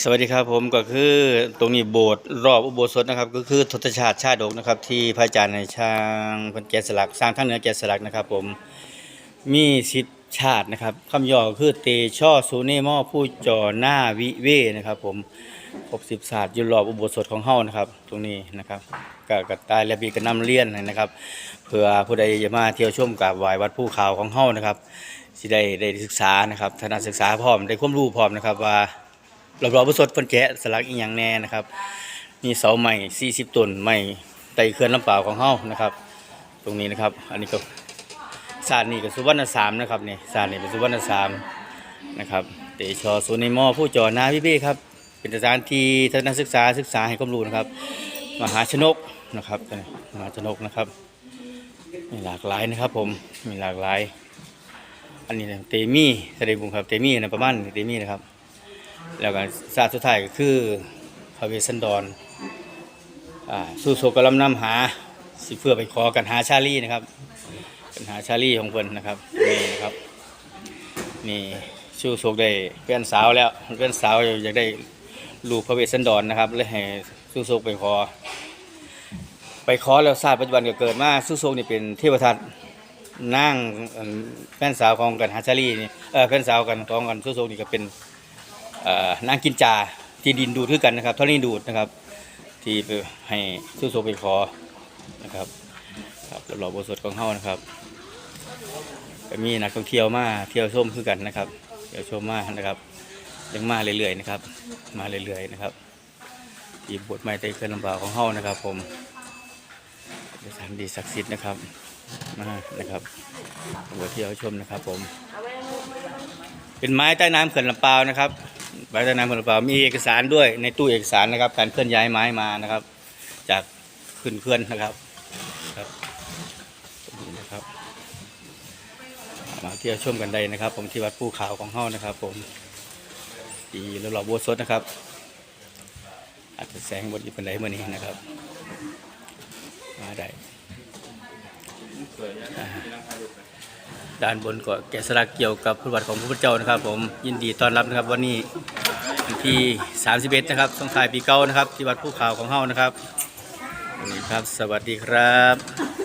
สวัสดีครับผมก็คือตรงนี้โบสถ์รอบอุโบสถนะครับ ก็คือทศชาติชาดกนะครับ ที่พระอาจารย์ในช่างพิ่นแกะสลักสร้างทั้งเหนือแกะสลักนะครับ ผมมีสิทธิชาตินะครับคำย่อคือเตช่อสูเนมอผู้จอหน้าวิเวนะครับ ผมครบสิบศาสตร์อยู่รอบอุโบสถของเฮานะครับ ตรงนี้นะครับก็กระตายและบีกระนำเลียนนะครับเพื่อผู้ใดจะมาเที่ยวชมกับไหว้วัดผู้ขาวของเฮานะครับสิได้ได้ศึกษานะครับทางศึกษาพร้อมได้ความรู้พร้อมนะครับว่า รอบๆประสดเพิ่นแกะสลักอีหยังแน่นะครับมีเสาใหม่40ต้นไม้ไต่เขื่อนลำเปล่าวของเฮานะครับ ตรงนี้นะครับ อันนี้ก็ศาสตร์นี่ก็สุวรรณสามนะครับนี่ศาสตร์นี่เป็นสุวรรณสามนะครับเตชอสุนิมอผู้จอนาพิเบครับ เป็นสถานที่ทัศนศึกษาศึกษาให้ความรู้นะครับ มหาชนกนะครับมหาชนกนะครับ มีหลากหลายนะครับ ผมมีหลากหลาย อันนี้เตมี่แสดงบุญครับเตมี่นะประมาณนี้เตมี่นะครับ แล้วก็ศาสตร์สุดท้ายก็คือพระเวสสันดรอ่าสู้โศกลำนำหาสิเพื่อไปขอกันหาชาลีนะครับกันหาชาลีของเพิ่นนะครับนี่นะครับนี่สู้โศกได้เพื่อนสาวแล้วเพื่อนสาวอยากได้ลูกพระเวสสันดรนะครับเลยให้สู้โศกไปขอ ไปขอแล้วทราบปัจจุบันก็เกิดมาสู้โศกนี่เป็นเทวทัตนั่งแฟนสาวของกันหาชาลีนี่เออแฟนสาวกันของกันสู้โศกนี่ก็เป็น นางกินจาที่ดินดูดคือกันนะครับท่านี้ดูดนะครับ ที่ไปให้สู้โซไปขอนะครับครับรอบๆโบสถของเฮานะครับก็มีนักท่องเที่ยวมาเที่ยวชมคือกันนะครับเที่ยวชมมานะครับยังมาเรื่อยๆนะครับ มาเรื่อยๆนะครับที่บทใหม่ใจเกินลำบากของเฮานะครับ ผมสถานดีศักดิ์สิทธิ์นะครับมานะครับมาเที่ยวชมนะครับ ผม เป็นไม้ใต้น้ำเขื่อนลำปาวนะครับ ไม้ใต้น้ำเขื่อนลำปามีเอกสารด้วยในตู้เอกสารนะครับ การเคลื่อนย้ายไม้มานะครับ จากขึ้นเคลื่อนนะครับครับนี้นะครับ มาเที่ยวชมกันได้นะครับ ผมที่วัดภูขาวของเฮานะครับ ผมที่รอบๆโบสถ์นะครับ อาจจะแสงบนอีกเป็นไรเมื่อนี้นะครับ มาได้ ด้านบนก็แกะสลักเกี่ยวกับประวัติของพระพุทธเจ้านะครับ ผมยินดีต้อนรับนะครับวันนี้วันที่ 31 นะครับสงท้ายปีเก่านะครับ ที่วัดภูเขาของเฮานะครับนี่ครับ สวัสดีครับ